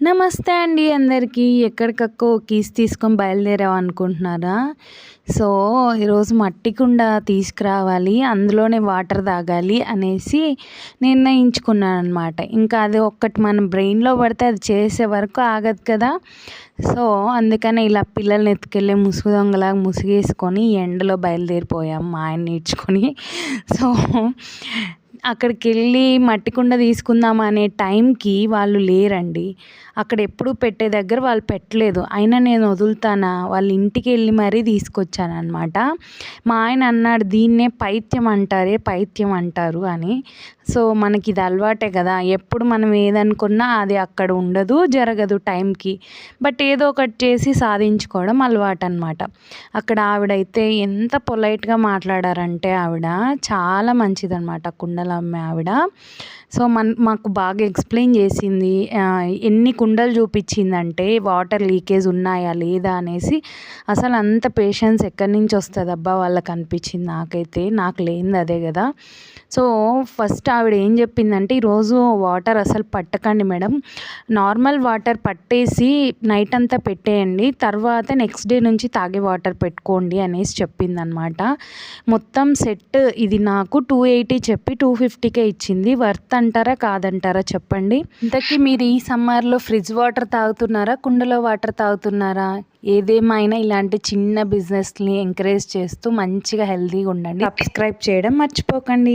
నమస్తే అండి అందరికీ. ఎక్కడికక్కో కీస్ తీసుకొని బయలుదేరాం అనుకుంటున్నారా? సో ఈరోజు మట్టి కుండ తీసుకురావాలి అందులోనే వాటర్ తాగాలి అనేసి నిర్ణయించుకున్నాను అనమాట ఇంకా అది ఒక్కటి మన బ్రెయిన్లో పడితే అది చేసే వరకు ఆగదు కదా. సో అందుకని ఇలా పిల్లల్ని ఎత్తుకెళ్ళి ముసుగు దొంగలాగా ముసుగేసుకొని ఎండలో బయలుదేరిపోయాం. మా ఆయన నేర్చుకొని సో అక్కడికి వెళ్ళి మట్టి కుండ తీసుకుందాం అనే టైంకి వాళ్ళు లేరండి. అక్కడ ఎప్పుడు పెట్టే దగ్గర వాళ్ళు పెట్టలేదు. అయినా నేను వదులుతానా? వాళ్ళ ఇంటికి వెళ్ళి మరీ తీసుకొచ్చాను అనమాట మా ఆయన అన్నాడు దీన్నే పైత్యం అంటారే పైత్యం అంటారు అని. సో మనకి ఇది అలవాటే కదా. ఎప్పుడు మనం ఏదనుకున్నా అది అక్కడ ఉండదు జరగదు టైంకి. బట్ ఏదో ఒకటి చేసి సాధించుకోవడం అలవాటు అనమాట అక్కడ ఆవిడైతే ఎంత పొలైట్గా మాట్లాడారంటే ఆవిడ చాలా మంచిదన్నమాట కుండల అమ్మే ఆవిడ. సో మన మాకు బాగా ఎక్స్ప్లెయిన్ చేసింది ఎన్ని కుండలు చూపించిందంటే వాటర్ లీకేజ్ ఉన్నాయా లేదా అనేసి. అసలు అంత పేషెన్స్ ఎక్కడి నుంచి వస్తుంది అబ్బా వాళ్ళకి అనిపించింది నాకైతే నాకు లేనిది అదే కదా. సో ఫస్ట్ ఆవిడ ఏం చెప్పిందంటే ఈరోజు వాటర్ అసలు పట్టకండి మేడం. నార్మల్ వాటర్ పట్టేసి నైట్ అంతా పెట్టేయండి తర్వాత నెక్స్ట్ డే నుంచి తాగే వాటర్ పెట్టుకోండి అనేసి చెప్పిందనమాట మొత్తం సెట్ ఇది నాకు టూ ఎయిటీ చెప్పి టూ ఫిఫ్టీకే ఇచ్చింది. వర్త్ అంటారా కాదంటారా చెప్పండి. ఇంతకీ మీరు ఈ సమ్మర్లో ఫ్రిడ్జ్ వాటర్ తాగుతున్నారా కుండలో వాటర్ తాగుతున్నారా? ఏదేమైనా ఇలాంటి చిన్న బిజినెస్ని ఎంకరేజ్ చేస్తూ మంచిగా హెల్తీగా ఉండండి. సబ్స్క్రైబ్ చేయడం మర్చిపోకండి.